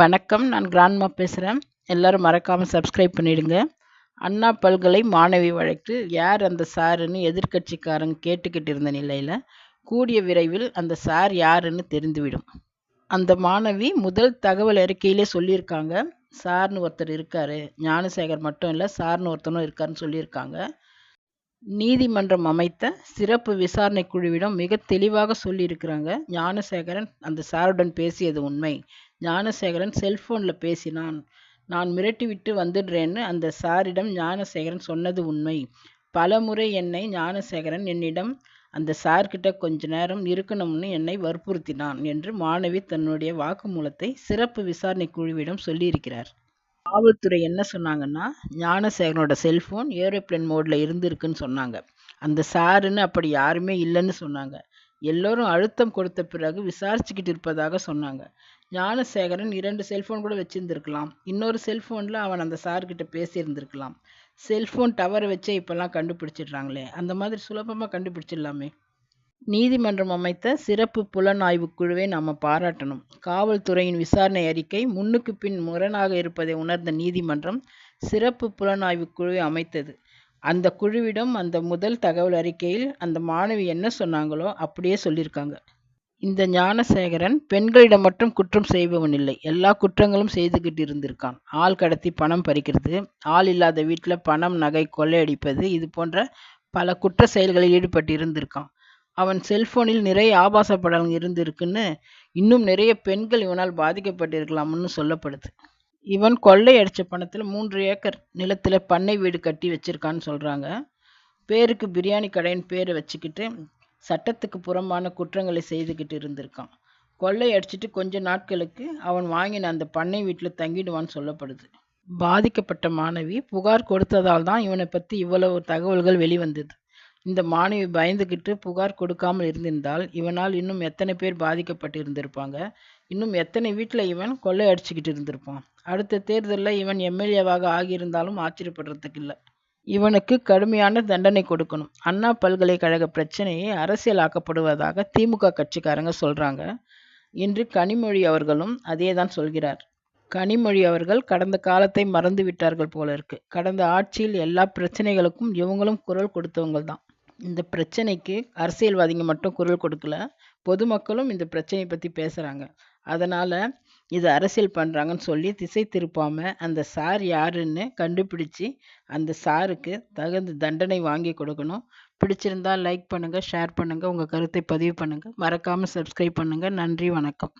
வணக்கம். நான் கிராண்ட்மா பேசுகிறேன் எல்லாரும் மறக்காமல் சப்ஸ்கிரைப் பண்ணிடுங்க. அண்ணா பல்கலை மாணவி வழக்கு யார் அந்த சாருன்னு எதிர்க்கட்சிக்காரங்க கேட்டுக்கிட்டு இருந்த நிலையில் கூடிய விரைவில் அந்த சார் யாருன்னு தெரிந்துவிடும். அந்த மாணவி முதல் தகவல் அறிக்கையிலே சொல்லியிருக்காங்க. சார்னு ஒருத்தர் இருக்கார். ஞானசேகர் மட்டும் இல்லை சார்னு ஒருத்தனும் இருக்காருன்னு சொல்லியிருக்காங்க. நீதிமன்றம் அமைத்த சிறப்பு விசாரணை குழுவிடம் மிக தெளிவாக சொல்லியிருக்கிறாங்க. ஞானசேகரன் அந்த சாருடன் பேசியது உண்மை. ஞானசேகரன் செல்போனில் பேசினான். நான் மிரட்டிவிட்டு வந்துடுறேன்னு அந்த சாரிடம் ஞானசேகரன் சொன்னது உண்மை. பலமுறை என்னை ஞானசேகரன் என்னிடம் அந்த சார்கிட்ட கொஞ்ச நேரம் இருக்கணும்னு என்னை வற்புறுத்தினான் என்று மாணவி தன்னுடைய வாக்குமூலத்தை சிறப்பு விசாரணை குழுவிடம் சொல்லியிருக்கிறார். காவல்துறை என்ன சொன்னாங்கன்னா ஞானசேகரனோட செல்ஃபோன் ஏரோப்ளேன் மோடில் இருந்திருக்குன்னு சொன்னாங்க. அந்த சாருன்னு அப்படி யாருமே இல்லைன்னு சொன்னாங்க. எல்லோரும் அழுத்தம் கொடுத்த பிறகு விசாரிச்சுக்கிட்டு இருப்பதாக சொன்னாங்க. ஞானசேகரன் இரண்டு செல்ஃபோன் கூட வச்சுருந்துருக்கலாம். இன்னொரு செல்ஃபோனில் அவன் அந்த சார்கிட்ட பேசியிருந்திருக்கலாம். செல்ஃபோன் டவரை வச்சே இப்போல்லாம் கண்டுபிடிச்சிடுறாங்களே. அந்த மாதிரி சுலபமாக கண்டுபிடிச்சிடலாமே. நீதிமன்றம் அமைத்த சிறப்பு புலனாய்வுக் குழுவை நாம் பாராட்டணும். காவல்துறையின் விசாரணை அறிக்கை முன்னுக்கு பின் முரணாக இருப்பதை உணர்ந்த நீதிமன்றம் சிறப்பு புலனாய்வுக் குழுவை அமைத்தது. அந்த குழுவிடம் அந்த முதல் தகவல் அறிக்கையில் அந்த மாணவி என்ன சொன்னாங்களோ அப்படியே சொல்லியிருக்காங்க. இந்த ஞானசேகரன் பெண்களிடம் மட்டும் குற்றம் செய்பவன் இல்லை. எல்லா குற்றங்களும் செய்துகிட்டு இருந்திருக்கான். ஆள் கடத்தி பணம் பறிக்கிறது ஆள் இல்லாத வீட்டில் பணம் நகை கொள்ளையடிப்பது இது போன்ற பல குற்ற செயல்களில் ஈடுபட்டு இருந்திருக்கான். அவன் செல்போனில் நிறைய ஆபாச படங்கள் இருந்திருக்குன்னு இன்னும் நிறைய பெண்கள் இவனால் பாதிக்கப்பட்டிருக்கலாம்னு சொல்லப்படுது. இவன் கொள்ளை அடித்த பணத்தில் மூன்று ஏக்கர் நிலத்தில் பண்ணை வீடு கட்டி வச்சிருக்கான்னு சொல்கிறாங்க பேருக்கு பிரியாணி கடைன்னு பேரை வச்சுக்கிட்டு சட்டத்துக்கு புறமான குற்றங்களை செய்துக்கிட்டு இருந்திருக்கான். கொள்ளை அடிச்சிட்டு கொஞ்ச நாட்களுக்கு அவன் வாங்கின அந்த பண்ணை வீட்டில் தங்கிடுவான்னு சொல்லப்படுது. பாதிக்கப்பட்ட மாணவி புகார் கொடுத்ததால் தான் இவனை பற்றி இவ்வளவு தகவல்கள் வெளிவந்தது. இந்த மாணவி பயந்துகிட்டு புகார் கொடுக்காமல் இருந்திருந்தால் இவனால் இன்னும் எத்தனை பேர் பாதிக்கப்பட்டு இருந்திருப்பாங்க இன்னும் எத்தனை வீட்டில் இவன் கொள்ளை அடிச்சுக்கிட்டு இருந்திருப்பான்? அடுத்த தேர்தலில் இவன் எம்எல்ஏவாக ஆகியிருந்தாலும் ஆச்சரியப்படுறதுக்கு இல்லை. இவனுக்கு கடுமையான தண்டனை கொடுக்கணும். அண்ணா பல்கலைக்கழக பிரச்சனையை அரசியலாக்கப்படுவதாக திமுக கட்சிக்காரங்க சொல்கிறாங்க இன்று கனிமொழி அவர்களும் அதே தான் சொல்கிறார். கனிமொழி அவர்கள் கடந்த காலத்தை மறந்து விட்டார்கள் போல இருக்கு. கடந்த ஆட்சியில் எல்லா பிரச்சனைகளுக்கும் இவங்களும் குரல் கொடுத்தவங்க தான் இந்த பிரச்சனைக்கு அரசியல்வாதிங்க மட்டும் குரல் கொடுக்கல. பொதுமக்களும் இந்த பிரச்சனையை பற்றி பேசுகிறாங்க அதனால் இது அரசியல் பண்ணுறாங்கன்னு சொல்லி திசை திருப்பாமல் அந்த சார் யாருன்னு கண்டுபிடிச்சி அந்த சாருக்கு தகுந்த தண்டனை வாங்கி கொடுக்கணும். பிடிச்சிருந்தா லைக் பண்ணுங்கள் ஷேர் பண்ணுங்கள் உங்கள் கருத்தை பதிவு பண்ணுங்கள் மறக்காமல் சப்ஸ்கிரைப் பண்ணுங்கள் நன்றி வணக்கம்.